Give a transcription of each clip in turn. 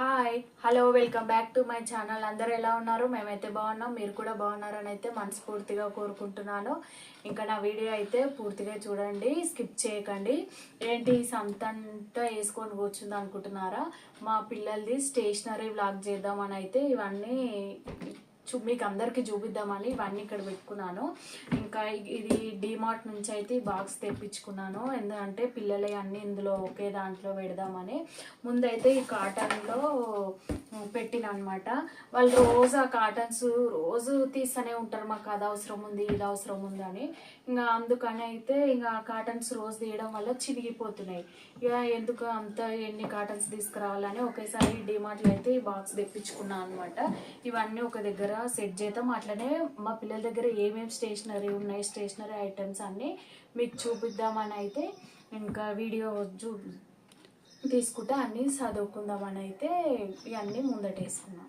Hi hello welcome back to my channel అందరూ ఎలా ఉన్నారు? మేమైతే బాగున్నాం. మీరు కూడా బాగున్నారని అయితే మనస్ఫూర్తిగా కోరుకుంటున్నాను. ఇంకా నా వీడియో అయితే పూర్తిగా చూడండి స్కిప్ చేయకండి. ఏంటి సంతంతా వేసుకొని కూర్చుంది అనుకుంటున్నారా? మా పిల్లలది స్టేషనరీ వ్లాగ్ చేద్దామని అయితే ఇవన్నీ చూ మీకు అందరికీ చూపిద్దామని ఇవన్నీ ఇక్కడ పెట్టుకున్నాను. ఇంకా ఇది డిమార్ట్ నుంచి అయితే ఈ బాక్స్ తెప్పించుకున్నాను. ఎందుకంటే పిల్లలే అన్ని ఇందులో ఒకే దాంట్లో పెడదామని. ముందైతే ఈ కాటన్లో పెట్టిన అనమాట వాళ్ళు రోజు ఆ కాటన్స్ రోజు తీస్తూనే ఉంటారు మాకు అది అవసరం ఉంది ఇది అవసరం ఉంది అని. ఇంకా అందుకని అయితే ఇంకా కాటన్స్ రోజు తీయడం వల్ల చిరిగిపోతున్నాయి. ఇక ఎందుకు అంత ఎన్ని కాటన్స్ తీసుకురావాలని ఒకేసారి డిమార్ట్లో అయితే ఈ బాక్స్ తెప్పించుకున్నాను అనమాట ఇవన్నీ ఒక దగ్గర సెట్ చేద్దాం. అట్లనే మా పిల్లల దగ్గర ఏమేమి స్టేషనరీ ఉన్నాయి స్టేషనరీ ఐటమ్స్ అన్నీ మీకు చూపిద్దామని అయితే ఇంకా వీడియో చూ తీసుకుంటే అన్నీ చదువుకుందామని అయితే ఇవన్నీ ముందటేసుకున్నాం.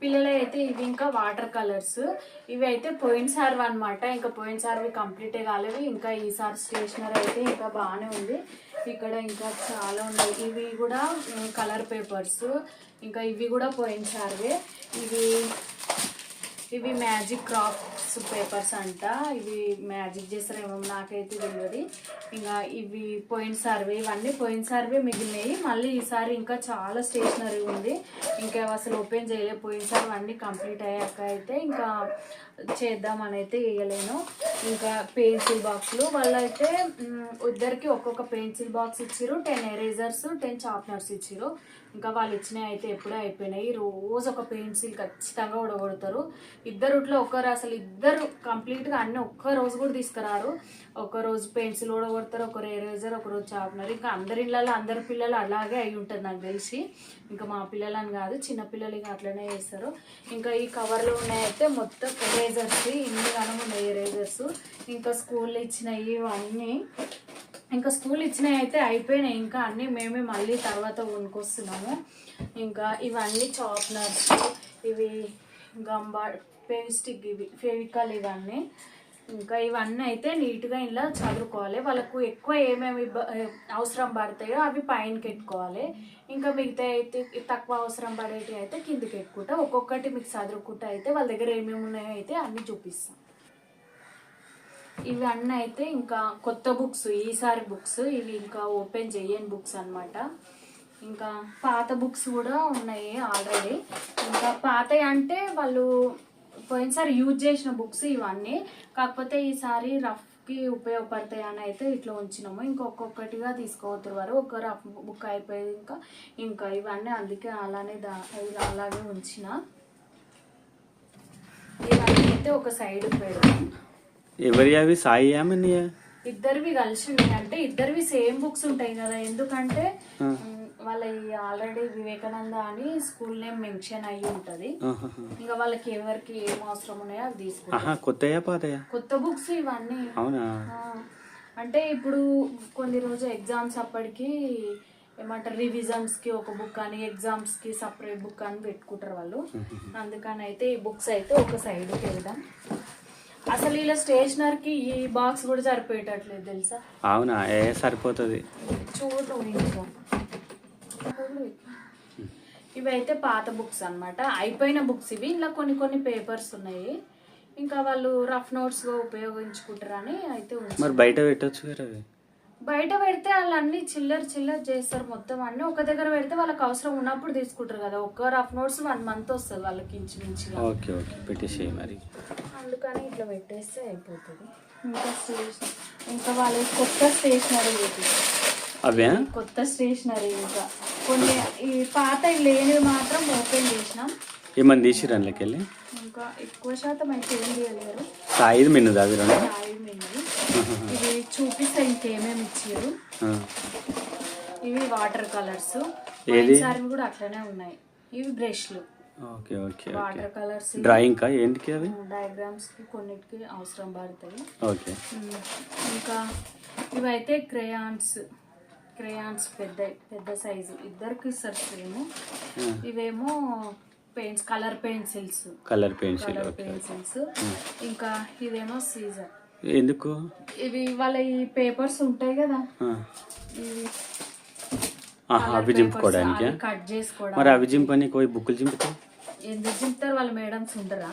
పిల్లలు అయితే ఇవి ఇంకా వాటర్ కలర్స్. ఇవి అయితే పోయినసారి అనమాట ఇంకా పోయినసారి కంప్లీటే కాలేవి ఇంకా ఈసారి స్టేషనరీ అయితే ఇంకా బాగానే ఉంది. ఇక్కడ ఇంకా చాలా ఉన్నాయి. ఇవి కూడా కలర్ పేపర్స్. ఇంకా ఇవి కూడా పోయినసారివే ఇవి ఇవి మ్యాజిక్ క్రాఫ్ట్స్ పేపర్స్ అంట. ఇవి మ్యాజిక్ చేస్తారేమో నాకైతే తెలియదు. ఇంకా ఇవి పోయిన సర్వే ఇవన్నీ పోయిన సర్వే మిగిలినాయి. మళ్ళీ ఈసారి ఇంకా చాలా స్టేషనరీ ఉంది. ఇంకా అసలు ఓపెన్ చేయలే పోయిన సార్ అన్నీ కంప్లీట్ అయ్యాక అయితే ఇంకా చేద్దామని అయితే వేయలేను ఇంకా పెన్సిల్ బాక్స్లు. వాళ్ళైతే అయితే ఇద్దరికి ఒక్కొక్క పెన్సిల్ బాక్స్ ఇచ్చారు టెన్ ఎరేజర్స్ టెన్ షార్ప్నర్స్ ఇచ్చారు ఇంకా వాళ్ళు ఇచ్చినవి అయితే ఎప్పుడూ అయిపోయినాయి. రోజు ఒక పెన్సిల్ ఖచ్చితంగా ఉడగొడతారు. ఇద్దరుట్లో ఒకరు అసలు ఇద్దరు కంప్లీట్గా అన్ని ఒక్క రోజు కూడా తీసుకురారు. ఒకరోజు పెన్సిల్ ఉడగొడతారు ఒకరు ఎరేజర్ ఒకరోజు రోజు ఇంకా అందరి ఇళ్ళలో అందరి పిల్లలు అలాగే అయి ఉంటుంది నాకు తెలిసి. ఇంకా మా పిల్లలని కాదు చిన్న పిల్లలు ఇంకా అట్లనే చేస్తారు. ఇంకా ఈ కవర్లో ఉన్నాయైతే మొత్తం ఎరేజర్స్ ఇన్ని గనం ఉన్నాయి ఎరేజర్స్ ఇంకా స్కూల్లో ఇచ్చినవి ఇవన్నీ ఇంకా స్కూల్ ఇచ్చినవి అయితే అయిపోయినాయి. ఇంకా అన్నీ మేమే మళ్ళీ తర్వాత కొనుక్కొస్తున్నాము. ఇంకా ఇవన్నీ చాప్నర్స్ ఇవి గంబా పేస్టిక్ ఇవి ఫెవికల్ ఇవన్నీ. ఇంకా ఇవన్నీ అయితే నీట్గా ఇలా చదువుకోవాలి. వాళ్ళకు ఎక్కువ ఏమేమి అవసరం పడతాయో అవి పైన పెట్టుకోవాలి ఇంకా మిగతా అయితే తక్కువ అవసరం పడేటివి అయితే కిందకి పెట్టుకుంటా ఒక్కొక్కటి మీకు చదువుకుంటా అయితే వాళ్ళ దగ్గర ఏమేమి ఉన్నాయో అయితే అన్నీ చూపిస్తాం. ఇవి అన్నీ అయితే ఇంకా కొత్త బుక్స్ ఈసారి బుక్స్. ఇవి ఇంకా ఓపెన్ చేయని బుక్స్ అన్నమాట. ఇంకా పాత బుక్స్ కూడా ఉన్నాయి ఆల్రెడీ. ఇంకా పాత అంటే వాళ్ళు పోయినసారి యూజ్ చేసిన బుక్స్ ఇవన్నీ. కాకపోతే ఈసారి రఫ్కి ఉపయోగపడతాయి అని అయితే ఇట్లా ఉంచినాము. ఇంకా ఒక్కొక్కటిగా తీసుకోవద్దు ఒక రఫ్ బుక్ అయిపోయేది ఇంకా. ఇంకా ఇవన్నీ అందుకే అలానే దా అలాగే ఉంచిన. ఇవన్నీ అయితే ఒక సైడ్ పెడతాం ఎవరి అవి? సాయి ఏమన్నాయా ఇద్దరివి కలిసి ఉన్నాయి అంటే ఇద్దరివి సేమ్ బుక్స్ ఉంటాయి కదా. ఎందుకంటే వాళ్ళ ఆల్రెడీ వివేకానంద అని స్కూల్ నేమ్ మెన్షన్ అయ్యి ఉంటది. ఇంకా వాళ్ళకి ఎవరికి ఏం అవసరం ఉన్నాయో అవి తీసుకుంటారు. కొత్తయా పాతయా? కొత్త బుక్స్ ఇవన్నీ. అవునా? అంటే ఇప్పుడు కొన్ని రోజు ఎగ్జామ్స్ అప్పటికి ఏమంటారు రివిజన్స్కి ఒక బుక్ అని ఎగ్జామ్స్కి సపరేట్ బుక్ అని పెట్టుకుంటారు వాళ్ళు. అందుకని అయితే ఈ బుక్స్ అయితే ఒక సైడ్కి వెళ్దాం. అసలు ఇలా స్టేషనరీకి ఈ బాక్స్ కూడా సరిపోయేటట్లేదు తెలుసా? అవునా? ఏ సరిపోతుంది? చూడు ఇంకా ఇవి అయితే పాత బుక్స్ అన్నమాట. అయిపోయిన బుక్స్ ఇవి. ఇలా కొన్ని కొన్ని పేపర్స్ ఉన్నాయి. ఇంకా వాళ్ళు రఫ్ నోట్స్గా ఉపయోగించుకుంటారని అయితే. మరి బయట పెట్టొచ్చు కదా బయట పెడితే వాళ్ళు అన్ని చిల్లర చిల్లర చేస్తారు మొత్తం. అన్ని ఒక దగ్గర పెడితే వాళ్ళకి అవసరం ఉన్నప్పుడు తీసుకుంటారు కదా. ఒక్క రఫ్ నోట్స్ వన్ మంత్ వస్తుంది వాళ్ళకి ఇంచుమించుగా. Okay okay. పెట్టేసేయి మరి. అందుకని ఇట్లా పెట్టేస్తే అయిపోతుంది. ఇంకా స్టేషన్ ఇంకా వాళ్ళ కొత్త స్టేషనరీ ఇది అవే? కొత్త స్టేషనరీ ఇంకా. కొన్ని ఈ పాత లేనివి మాత్రం ఓపెన్ చేసినాం. ఏమని తీసిరు అందులోకి వెళ్ళి ఇంకా ఎక్కువ శాతం అయితే ఏం చేయలేరు సాయిది మిన్నది అవి రెండు చాయ్ మిల్లి ఇవి చూపిస్తే ఇంకేమేమి ఇచ్చారు. ఇవి వాటర్ కలర్స్. ఏది? కూడా అట్లనే ఉన్నాయి. ఇవి బ్రష్లు. Okay okay water colours drawing కా? ఏంటికి అవి? డయాగ్రామ్స్కి కొన్నిటికి అవసరం పడతాయి. ఓకే. ఇంకా ఇవైతే క్రేయాన్స్. క్రేయాన్స్ పెద్ద పెద్ద సైజు. ఇద్దరికి ఇస్తారు సేమ్ ఇవేమో paints colour pencils. Colour pencil colour pencils. ఇంకా ఇదేమో సీజర్. ఎందుకు? ఇవి వాళ్ళ ఈ పేపర్స్ ఉంటాయి కదా. ఇవి అవి జింపుకోవడానికి కట్ చేసుకోవడం మరి అవి జింపని పోయి బుక్కులు జింపుతాయి ఎందుకు చింపుతారు? వాళ్ళ మేడమ్స్ ఉండరా?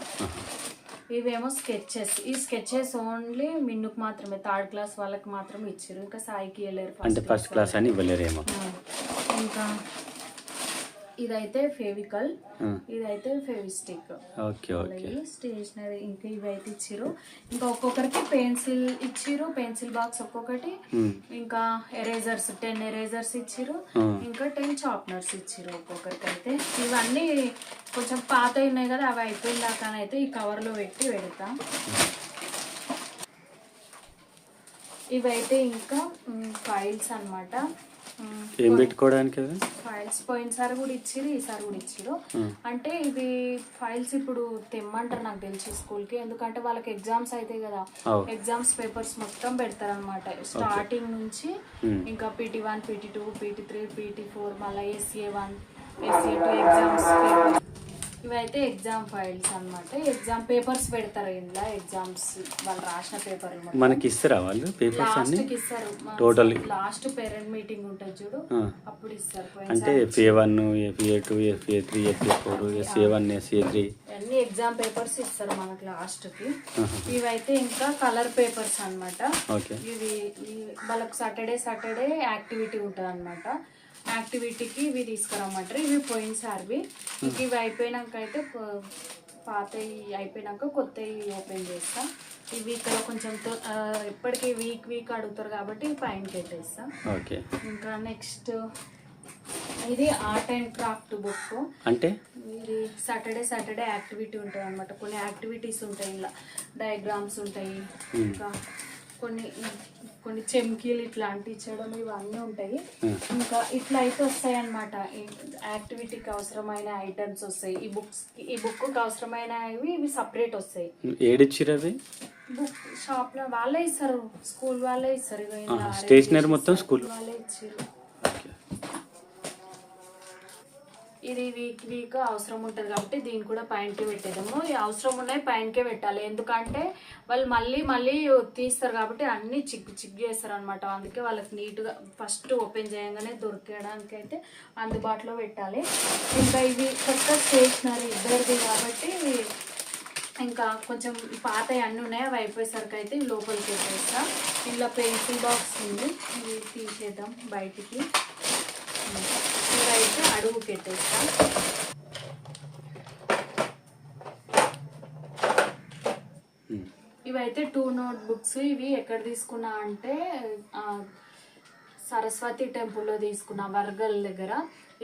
ఇవేమో స్కెచెస్. ఈ స్కెచెస్ ఓన్లీ మిన్నుకు మాత్రమే థర్డ్ క్లాస్ వాళ్ళకి మాత్రమే ఇచ్చారు. ఇంకా సాయికి వెళ్ళారు అంటే ఫస్ట్ క్లాస్ అని ఇవ్వలేరేమో. ఇంకా ఇదైతే ఫెవికల్. ఇదైతే ఫెవిస్టిక్. Okay okay. స్టేషనరీ ఇంకా ఇవి అయితే ఇచ్చిర్రు. ఇంకా ఒక్కొక్కరికి పెన్సిల్ ఇచ్చిర్రు పెన్సిల్ బాక్స్ ఒక్కొక్కటి. ఇంకా ఎరేజర్స్ టెన్ ఎరేజర్స్ ఇచ్చిర్రు. ఆ. ఇంకా టెన్ షార్ప్నర్స్ ఇచ్చిర్రు ఒక్కొక్కరికి అయితే ఇవన్నీ కొంచెం పాత ఉన్నాయి కదా అవి అయిపోయిన దాకానైతే ఈ కవర్లో పెట్టి పెడతా. ఇవైతే ఇంకా ఫైల్స్ అనమాట ఏం పెట్టుకోవడానికి ఫైల్స్ పోయినసారి కూడా ఇచ్చిర్రు ఈసారి కూడా ఇచ్చిర్రు. ఉమ్, అంటే ఇవి ఫైల్స్ ఇప్పుడు తెమ్మంటారు నాకు తెలిసి స్కూల్కి. ఎందుకంటే వాళ్ళకి ఎగ్జామ్స్ అవుతాయి కదా ఎగ్జామ్స్ పేపర్స్ మొత్తం పెడతారు అనమాట స్టార్టింగ్ నుంచి ఇంకా PT one PT two PT three PT four మళ్ళీ SA one SA two exams ఇవైతే ఎగ్జామ్ ఫైల్స్ అన్నమాట. ఎగ్జామ్ పేపర్స్ పెడతారు ఇంట్లో ఎగ్జామ్స్ వాళ్ళు రాసిన పేపర్లు మనకి ఇస్తారా వాళ్ళు పేపర్స్ అన్ని? ఇస్తారు. Total. లాస్ట్ పేరెంట్ మీటింగ్ ఉంటుంది చూడు. అప్పుడు ఇస్తారు. అంటే FA one FA two FA three FA four SA one SA three అన్ని ఎగ్జామ్ పేపర్స్ ఇస్తారు మనకు లాస్ట్కి. ఇవైతే ఇంకా కలర్ పేపర్స్ ఇవి ఇవి వాళ్ళకి సాటర్డే సాటర్డే యాక్టివిటీ ఉంటుంది అనమాట యాక్టివిటీకి ఇవి తీసుకురమ్మంటారు. ఇవి పోయినసారివి. ఇంక ఇవి అయిపోయినాక అయితే ప- పాతవి అయిపోయినాక కొత్తవి ఓపెన్ చేస్తాం. ఇవి ఇక్కడ కొంచెం ఎప్పటికీ వీక్ వీక్ అడుగుతారు కాబట్టి పైన పెట్టేస్తాం. ఓకే. ఇంకా నెక్స్ట్ ఇది ఆర్ట్ అండ్ క్రాఫ్ట్ బుక్. అంటే? ఇది సాటర్డే సాటర్డే యాక్టివిటీ ఉంటుంది అనమాట కొన్ని యాక్టివిటీస్ ఉంటాయి ఇలా డయాగ్రామ్స్ ఉంటాయి. ఇంకా కొన్ని కొన్ని చెమ్కీలు ఇట్లాంటివి ఇచ్చడం ఇవన్నీ ఉంటాయి. ఇంకా ఇట్లా అయితే వస్తాయి అనమాట యాక్టివిటీకి అవసరమైన ఐటమ్స్ వస్తాయి. ఈ బుక్స్ ఈ బుక్ అవసరమైనవి ఇవి సపరేట్ వస్తాయి. ఏడిచ్చిరు అవి? బుక్ షాప్లో వాళ్ళే ఇస్తారు. స్కూల్ వాళ్ళే ఇస్తారు. స్టేషనరీ మొత్తం స్కూల్ వాళ్ళే ఇచ్చారు ఓకే ఇది వీక్ వీక్ అవసరం ఉంటుంది కాబట్టి దీన్ని కూడా పైనకే పెట్టేద్దాము. ఈ అవసరం ఉన్నాయి పైనకే పెట్టాలి. ఎందుకంటే వాళ్ళు మళ్ళీ మళ్ళీ తీస్తారు కాబట్టి అన్ని చిక్కు చిక్కు చేస్తారు అనమాట అందుకే వాళ్ళకి నీట్గా ఫస్ట్ ఓపెన్ చేయగానే దొరికేయడానికి అయితే అందుబాటులో పెట్టాలి. ఇంకా ఇవి కొత్త స్టేషనరీ ఇద్దరిది కాబట్టి ఇంకా కొంచెం పాత అన్నీ ఉన్నాయి. అవి అయిపోయేసరికి అయితే ఇవి లోపలికి పెట్టేస్తా ఇందులో పెన్సిల్ బాక్స్ ఉంది. ఇవి తీసేద్దాం బయటికి. తర్వాత అడుగు పెట్టేస్తాం. ఇవైతే టూ నోట్ బుక్స్ ఇవి ఎక్కడ తీసుకున్నా అంటే సరస్వతి టెంపుల్లో తీసుకున్నా వర్గల్ దగ్గర.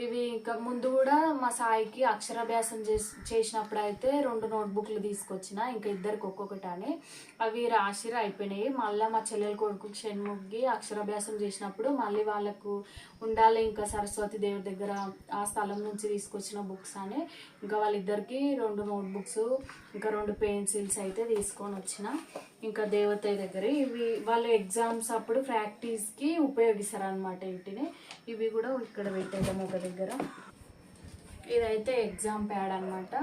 ఇవి ఇంకా ముందు కూడా మా సాయికి అక్షరాభ్యాసం చేసి చేసినప్పుడు అయితే రెండు నోట్బుక్లు తీసుకొచ్చిన ఇంకా ఇద్దరికి ఒక్కొక్కటి అని అవి రాసిరు అయిపోయినాయి. మళ్ళీ మా చెల్లెల కొడుకు షణ్ముగ్గి అక్షరాభ్యాసం చేసినప్పుడు మళ్ళీ వాళ్ళకు ఉండాలి. ఇంకా సరస్వతి దేవి దగ్గర ఆ స్థలం నుంచి తీసుకొచ్చిన బుక్స్ అని. ఇంకా వాళ్ళిద్దరికి రెండు నోట్ బుక్స్ ఇంకా రెండు పెన్సిల్స్ అయితే తీసుకొని వచ్చిన. ఇంకా దేవత దగ్గర ఇవి వాళ్ళు ఎగ్జామ్స్ అప్పుడు ప్రాక్టీస్కి ఉపయోగిస్తారు అనమాట వీటిని ఇవి కూడా ఇక్కడ పెట్టేద్దాం ఒక దగ్గర. ఇదైతే ఎగ్జామ్ ప్యాడ్ అనమాట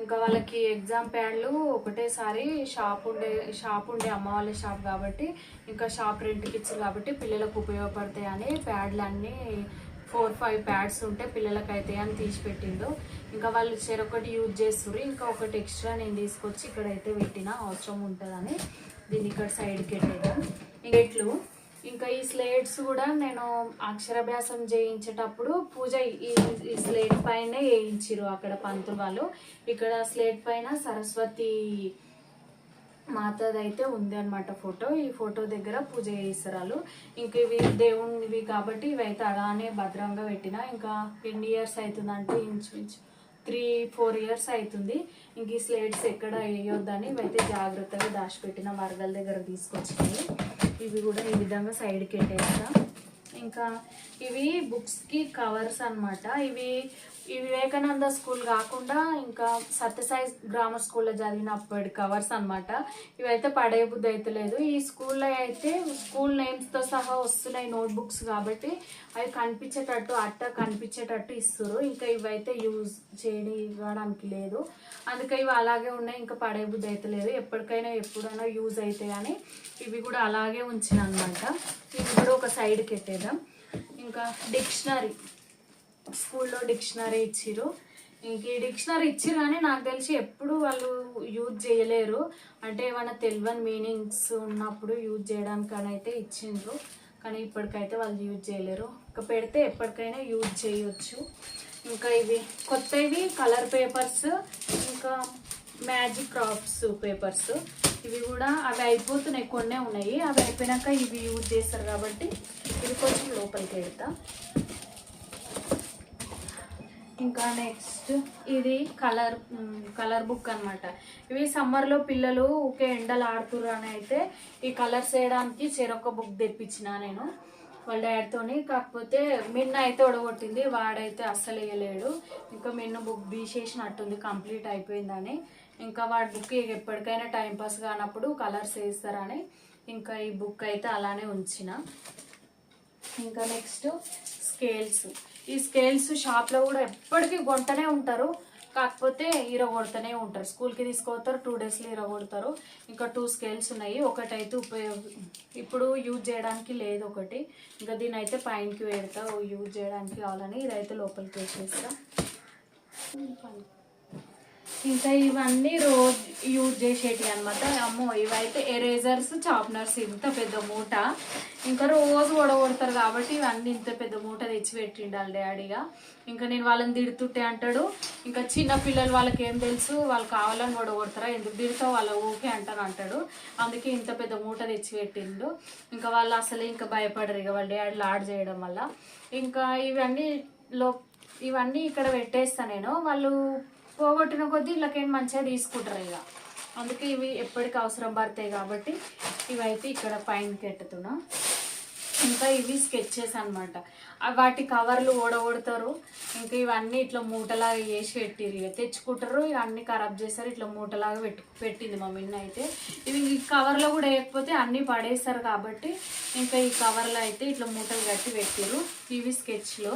ఇంకా వాళ్ళకి ఎగ్జామ్ ప్యాడ్లు ఒకటేసారి షాప్ ఉండే షాప్ ఉండే అమ్మ వాళ్ళ షాప్ కాబట్టి ఇంకా షాప్ రెంట్కి ఇచ్చారు కాబట్టి పిల్లలకు ఉపయోగపడతాయి అని ప్యాడ్లు అన్నీ ఫోర్ ఫైవ్ ప్యాడ్స్ ఉంటే పిల్లలకి అయితే అని తీసి పెట్టిండు ఇంకా వాళ్ళు చెరొకటి యూజ్ చేస్తుర్రు ఇంకా ఒకటి ఎక్స్ట్రా నేను తీసుకొచ్చి ఇక్కడైతే పెట్టిన అవసరం ఉంటుందని దీన్ని ఇక్కడ సైడ్కి పెట్టేద్దాం. ఇంకెట్లు ఇంకా ఈ స్లేట్స్ కూడా నేను అక్షరాభ్యాసం చేయించేటప్పుడు పూజ ఈ ఈ స్లేట్ పైనే వేయించారు అక్కడ పంతులు వాళ్ళు. ఇక్కడ స్లేట్ పైన సరస్వతి మాతదైతే ఉంది అనమాట ఫోటో. ఈ ఫోటో దగ్గర పూజ చేస్తారు వాళ్ళు. ఇంక ఇవి దేవునివి కాబట్టి ఇవైతే అలానే భద్రంగా పెట్టిన. ఇంకా ఎన్ని ఇయర్స్ అవుతుందంటే ఇంచుమించు త్రీ ఫోర్ ఇయర్స్ అవుతుంది. ఇంక ఈ స్లేట్స్ ఎక్కడ వేయొద్దని ఇవైతే జాగ్రత్తగా దాచిపెట్టిన వరదల దగ్గర తీసుకొచ్చినాయి ఇవి కూడా ఈ విధంగా సైడ్కి పెట్టేస్తా ఇంకా ఇవి బుక్స్కి కవర్స్ అనమాట ఇవి ఈ వివేకానంద స్కూల్ కాకుండా ఇంకా సత్యసాయి గ్రామర్ స్కూల్లో చదివినప్పటి కవర్స్ అన్నమాట. ఇవైతే పడే బుద్ధి అయితే లేదు. ఈ స్కూల్లో అయితే స్కూల్ నేమ్స్తో సహా వస్తున్నాయి నోట్బుక్స్ కాబట్టి అవి కనిపించేటట్టు అట్ట కనిపించేటట్టు ఇస్తారు ఇంకా ఇవైతే యూజ్ చేయని ఇవ్వడానికి లేదు. అందుకే ఇవి అలాగే ఉన్నాయి ఇంకా పడే బుద్ధి అయితే లేదు. ఎప్పటికైనా ఎప్పుడైనా యూజ్ అవుతాయి అని ఇవి కూడా అలాగే ఉంచిన అనమాట ఇవి కూడా ఒక సైడ్కి పెట్టేద్దాం ఇంకా డిక్షనరీ. స్కూల్లో డిక్షనరీ ఇచ్చిరు ఇంక ఈ డిక్షనరీ ఇచ్చిరు కానీ నాకు తెలిసి ఎప్పుడు వాళ్ళు యూజ్ చేయలేరు. అంటే ఏమైనా తెలియని మీనింగ్స్ ఉన్నప్పుడు యూజ్ చేయడానికి అని అయితే ఇచ్చిండ్రు. కానీ ఇప్పటికైతే వాళ్ళు యూజ్ చేయలేరు. ఇంకా పెడితే ఎప్పటికైనా యూజ్ చేయొచ్చు. ఇంకా ఇవి కొత్తవి కలర్ పేపర్స్ ఇంకా మ్యాజిక్ క్రాఫ్ట్స్ పేపర్స్. ఇవి కూడా అవి అయిపోతున్నాయి కొన్నే ఉన్నాయి. అవి అయిపోయినాక ఇవి యూజ్ చేస్తారు కాబట్టి ఇవి కొంచెం లోపలికి వెళ్తా. ఇంకా నెక్స్ట్ ఇది కలర్ కలర్ బుక్ అన్నమాట. ఇవి సమ్మర్లో పిల్లలు ఊకే ఎండలు ఆడుతురు అని అయితే ఈ కలర్స్ వేయడానికి చెరొక బుక్ తెప్పించిన నేను. వాళ్ళ డాడీతోని కాకపోతే మిన్న అయితే ఒడగొట్టింది వాడైతే అస్సలు వేయలేడు. ఇంకా మిన్ను బుక్ తీసేసినట్టుంది. కంప్లీట్ అయిపోయిందని. ఇంకా వాడి బుక్ ఎప్పటికైనా టైంపాస్ కానప్పుడు కలర్స్ వేస్తారని ఇంకా ఈ బుక్ అయితే అలానే ఉంచిన. ఇంకా నెక్స్ట్ స్కేల్స్. ఈ స్కేల్స్ షాప్లో కూడా ఎప్పటికీ కొంటనే ఉంటారు. కాకపోతే ఇరగొడుతూనే ఉంటారు. స్కూల్కి తీసుకుపోతారు టూ డేస్లో ఇరగొడతారు ఇంకా టూ స్కేల్స్ ఉన్నాయి. ఒకటైతే ఉపయోగ ఇప్పుడు యూజ్ చేయడానికి లేదు ఒకటి. ఇంకా దీని అయితే పైనకి పెడతా. యూజ్ చేయడానికి కావాలని ఇదైతే లోపలికి వేసేస్తా ఇంకా ఇవన్నీ రోజు యూజ్ చేసేటివి అనమాట అమ్మో ఇవైతే ఎరేజర్స్ చాప్నర్స్ ఇంత పెద్ద మూట. ఇంకా రోజు ఓడగొడతారు కాబట్టి ఇవన్నీ ఇంత పెద్ద మూట తెచ్చి పెట్టిండాలి డాడీగా ఇంకా నేను వాళ్ళని తిడుతుంటే అంటాడు ఇంకా చిన్న పిల్లలు వాళ్ళకి ఏం తెలుసు? వాళ్ళు కావాలని ఓడగొడతారా? ఎందుకు తిడతావు? వాళ్ళ ఊకే అంటాను అంటాడు. అందుకే ఇంత పెద్ద మూట తెచ్చి పెట్టిండు ఇంకా వాళ్ళు అసలు ఇంకా భయపడరు ఇక వాళ్ళ డాడీ లాడ్ చేయడం వల్ల. ఇంకా ఇవన్నీ లో ఇవన్నీ ఇక్కడ పెట్టేస్తా నేను. వాళ్ళు పోగొట్టిన కొద్దీ వీళ్ళకేం మంచిగా తీసుకుంటారు ఇక. అందుకే ఇవి ఎప్పటికి అవసరం పడతాయి కాబట్టి ఇవైతే ఇక్కడ పైన కెట్టుతున్నా. ఇంకా ఇవి స్కెచెస్ అనమాట వాటి కవర్లు ఓడగొడతారు. ఇంకా ఇవన్నీ ఇట్లా మూటలాగా వేసి పెట్టిరు ఇక. తెచ్చుకుంటారు. ఇక అన్నీ ఖరాబ్ చేస్తారు. ఇట్లా మూటలాగా పెట్టు పెట్టింది మా మిన్న అయితే. ఇవి ఈ కవర్లో కూడా వేయకపోతే అన్నీ పడేస్తారు కాబట్టి ఇంకా ఈ కవర్లో అయితే ఇట్లా మూటలు కట్టి పెట్టిరు ఇవి స్కెచ్లో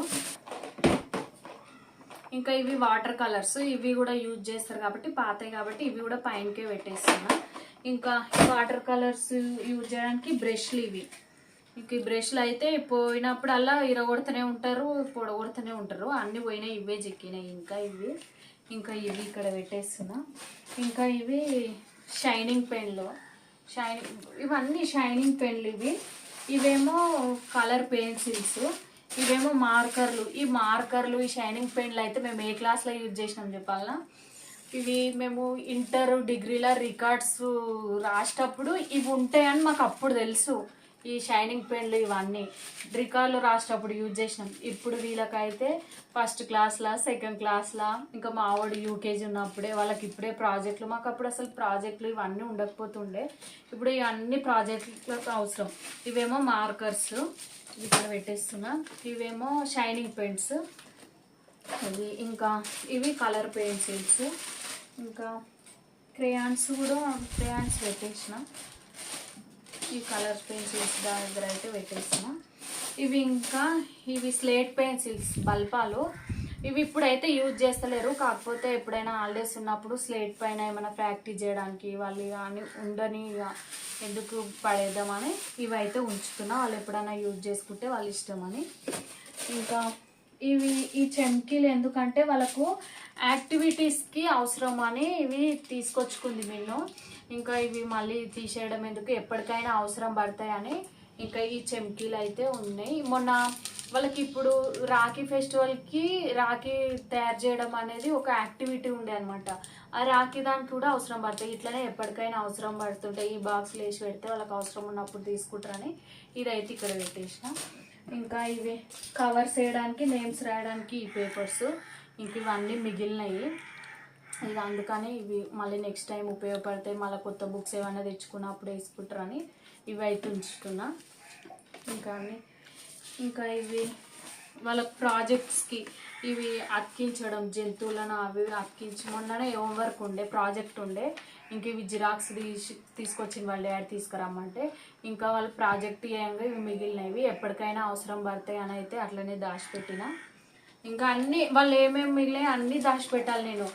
ఇంకా ఇవి వాటర్ కలర్స్ ఇవి కూడా యూజ్ చేస్తారు కాబట్టి పాతాయి కాబట్టి ఇవి కూడా పైనకే పెట్టేస్తున్నా. ఇంకా వాటర్ కలర్స్ యూజ్ చేయడానికి బ్రష్లు ఇవి. ఇంక ఈ బ్రష్లు అయితే పోయినప్పుడల్లా ఇరగొడుతూనే ఉంటారు పొడగొడుతూనే ఉంటారు. అన్ని పోయినాయి ఇవే చిక్కినాయి. ఇంకా ఇవి ఇంకా ఇవి ఇక్కడ పెట్టేస్తున్నా. ఇంకా ఇవి షైనింగ్ పెన్లు. షైనింగ్ ఇవన్నీ షైనింగ్ పెన్లు ఇవి. ఇవేమో కలర్ పెన్సిల్స్. ఇవేమో మార్కర్లు. ఈ మార్కర్లు ఈ షైనింగ్ పెన్లు అయితే మేము ఏ క్లాస్లో యూజ్ చేసినాం చెప్పాలనా ఇవి మేము ఇంటర్ డిగ్రీల రికార్డ్స్ రాసేటప్పుడు ఇవి ఉంటాయని మాకు అప్పుడు తెలుసు. ఈ షైనింగ్ పెన్లు ఇవన్నీ రికార్డులు రాసేటప్పుడు యూజ్ చేసినాం. ఇప్పుడు వీళ్ళకైతే ఫస్ట్ క్లాస్లా సెకండ్ క్లాస్లా ఇంకా మా ఆవిడ యూకేజీ ఉన్నప్పుడే వాళ్ళకి ఇప్పుడే ప్రాజెక్టులు. మాకు అప్పుడు అసలు ప్రాజెక్టులు ఇవన్నీ ఉండకపోతుండే. ఇప్పుడు ఇవన్నీ ప్రాజెక్టులకు అవసరం. ఇవేమో మార్కర్స్ ఇక్కడ పెట్టేస్తున్నా. ఇవేమో షైనింగ్ పెయింట్స్. ఇవి ఇంకా ఇవి కలర్ పెయిన్సిల్స్ ఇంకా క్రేయాన్స్ కూడా క్రేయాన్స్ పెట్టేసిన. ఈ కలర్ పెన్సిల్స్ దగ్గర అయితే పెట్టేసిన ఇవి ఇంకా ఇవి స్లేట్ పెన్సిల్స్ బల్పాలు. ఇవి ఇప్పుడైతే యూజ్ చేస్తలేరు. కాకపోతే ఎప్పుడైనా హాలిడేస్ ఉన్నప్పుడు స్లేట్ పైన ఏమైనా ప్రాక్టీస్ చేయడానికి వాళ్ళు కానీ ఉండని ఇక ఎందుకు పడేద్దామని ఇవైతే ఉంచుతున్నా. వాళ్ళు ఎప్పుడైనా యూజ్ చేసుకుంటే వాళ్ళు ఇష్టమని. ఇంకా ఇవి ఈ చెంకీలు ఎందుకంటే వాళ్ళకు యాక్టివిటీస్కి అవసరం అని ఇవి తీసుకొచ్చుకుంది మేము ఇంకా ఇవి మళ్ళీ తీసేయడం ఎందుకు? ఎప్పటికైనా అవసరం పడతాయని ఇంకా ఈ చెమ్కీలు అయితే ఉన్నాయి. మొన్న వాళ్ళకి ఇప్పుడు రాఖీ ఫెస్టివల్కి రాఖీ తయారు చేయడం అనేది ఒక యాక్టివిటీ ఉండే అనమాట ఆ రాఖీ దానికి కూడా అవసరం పడతాయి. ఇట్లనే ఎప్పటికైనా అవసరం పడుతుంటాయి. ఈ బాక్స్లు వేసి పెడితే వాళ్ళకి అవసరం ఉన్నప్పుడు తీసుకుంటారని ఇదైతే ఇక్కడ పెట్టేసిన. ఇంకా ఇవి కవర్స్ వేయడానికి నేమ్స్ రాయడానికి ఈ పేపర్స్ ఇంక ఇవన్నీ మిగిలినాయి. ఇది అందుకని ఇవి మళ్ళీ నెక్స్ట్ టైం ఉపయోగపడతాయి మళ్ళీ కొత్త బుక్స్ ఏమైనా తెచ్చుకున్నప్పుడు వేసుకుంటారని ఇవి అయితే ఉంచుతున్నా. ఇంకా ఇంకా ఇవి వాళ్ళ ప్రాజెక్ట్స్కి ఇవి అతికించడం జంతువులను అవి ఇవి అతికించి మొన్ననే హోంవర్క్ ఉండే ప్రాజెక్ట్ ఉండే. ఇంక ఇవి జిరాక్స్ తీసి తీసుకొచ్చిన వాళ్ళ డాడీ తీసుకురమ్మంటే ఇంకా వాళ్ళ ప్రాజెక్ట్ చేయంగా ఇవి మిగిలినవి ఎప్పటికైనా అవసరం పడతాయి అని అయితే అట్లనే దాచిపెట్టిన. ఇంకా అన్నీ వాళ్ళు ఏమేమి మిగిలినాయి అన్నీ దాచిపెట్టాలి నేను.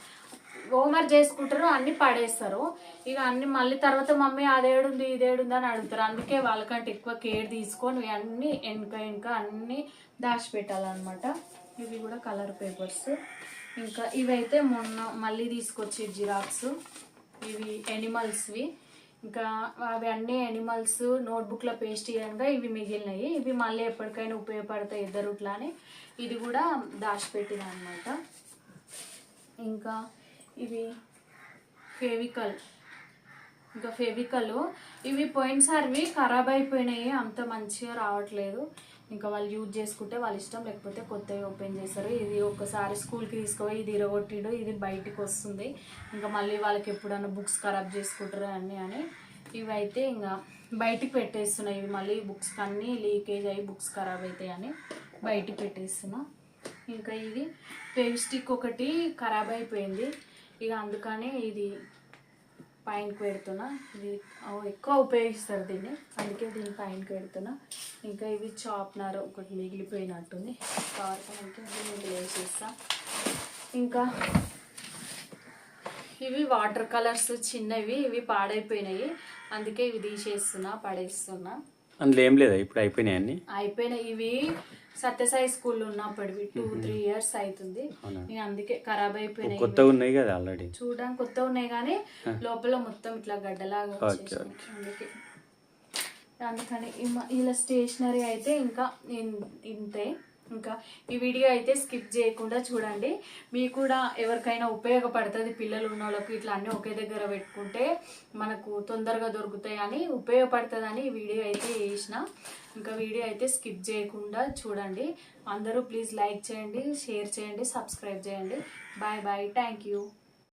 హోంవర్క్ చేసుకుంటారు అన్ని పడేస్తారు. ఇక అన్ని మళ్ళీ తర్వాత మమ్మీ అదేడుంది ఇదేడుంది అని అడుగుతారు. అందుకే వాళ్ళకంటే ఎక్కువ కేర్ తీసుకొని అన్ని వెనక వెనుక అన్ని దాచిపెట్టాలన్నమాట. ఇవి కూడా కలర్ పేపర్స్ ఇంకా ఇవైతే మొన్న మళ్ళీ తీసుకొచ్చి జిరాక్స్. ఇవి ఎనిమల్స్వి ఇంకా అవి అన్ని ఎనిమల్స్ నోట్బుక్లో పేస్ట్ చేయగా ఇవి మిగిలినాయి. ఇవి మళ్ళీ ఎప్పటికైనా ఉపయోగపడతాయి ఇద్దరు ఇట్లా అని ఇది కూడా దాచిపెట్టిన అనమాట ఇంకా ఇవి ఫెవికల్. ఇంకా ఫెవికల్. ఇవి పోయినసారివి ఖరాబ్ అయిపోయినాయి. అంత మంచిగా రావట్లేదు. ఇంకా వాళ్ళు యూజ్ చేసుకుంటే వాళ్ళ ఇష్టం లేకపోతే కొత్తవి ఓపెన్ చేస్తారు. ఇది ఒకసారి స్కూల్కి తీసుకుపోయి ఇది ఇరగొట్టిడు ఇది బయటికి వస్తుంది. ఇంకా మళ్ళీ వాళ్ళకి ఎప్పుడన్నా బుక్స్ ఖరాబ్ చేసుకుంటారు అన్నీ అని. ఇవైతే ఇంకా బయటికి పెట్టేస్తున్నాయి. ఇవి మళ్ళీ బుక్స్ అన్నీ లీకేజ్ అయ్యి బుక్స్ ఖరాబ్ అవుతాయి అని బయటికి పెట్టేస్తున్నా. ఇంకా ఇది ఫెవిస్టిక్ ఒకటి ఖరాబ్ అయిపోయింది. ఇక అందుకని ఇది పైనకి పెడుతున్నా. ఇది ఎక్కువ ఉపయోగిస్తారు దీన్ని. అందుకే దీన్ని పైనకి పెడుతున్నా. ఇంకా ఇవి చాప్నర్ ఒకటి మిగిలిపోయినట్టుంది. కావాలంటే దీన్ని వేసేస్తా ఇంకా ఇవి వాటర్ కలర్స్ చిన్నవి ఇవి పాడైపోయినాయి. అందుకే ఇవి తీసేస్తున్నా పడేస్తున్నా. అందులో ఏం లేదా? ఇప్పుడు అయిపోయినాయి అన్ని? అయిపోయినాయి. ఇవి సత్యసాయి స్కూల్లో ఉన్నప్పటివి టూ త్రీ ఇయర్స్ అవుతుంది? నేను అందుకే ఖరాబ్ అయిపోయినాయి కొత్తగా ఉన్నాయి కదా ఆల్రెడీ? చూడడానికి కొత్త ఉన్నాయి కానీ లోపల మొత్తం ఇట్లా గడ్డలాగా. అందుకే. అందుకని ఇలా స్టేషనరీ అయితే ఇంకా ఇంతే. ఇంకా ఈ వీడియో అయితే స్కిప్ చేయకుండా చూడండి. మీకు కూడా ఎవరికైనా ఉపయోగపడుతుంది పిల్లలు ఉన్న వాళ్ళకి ఇట్లా అన్నీ ఒకే దగ్గర పెట్టుకుంటే మనకు తొందరగా దొరుకుతాయని ఉపయోగపడుతుందని ఈ వీడియో అయితే చేసిన. ఇంకా వీడియో అయితే స్కిప్ చేయకుండా చూడండి. అందరూ ప్లీజ్ లైక్ చేయండి షేర్ చేయండి సబ్స్క్రైబ్ చేయండి. Bye bye. Thank you.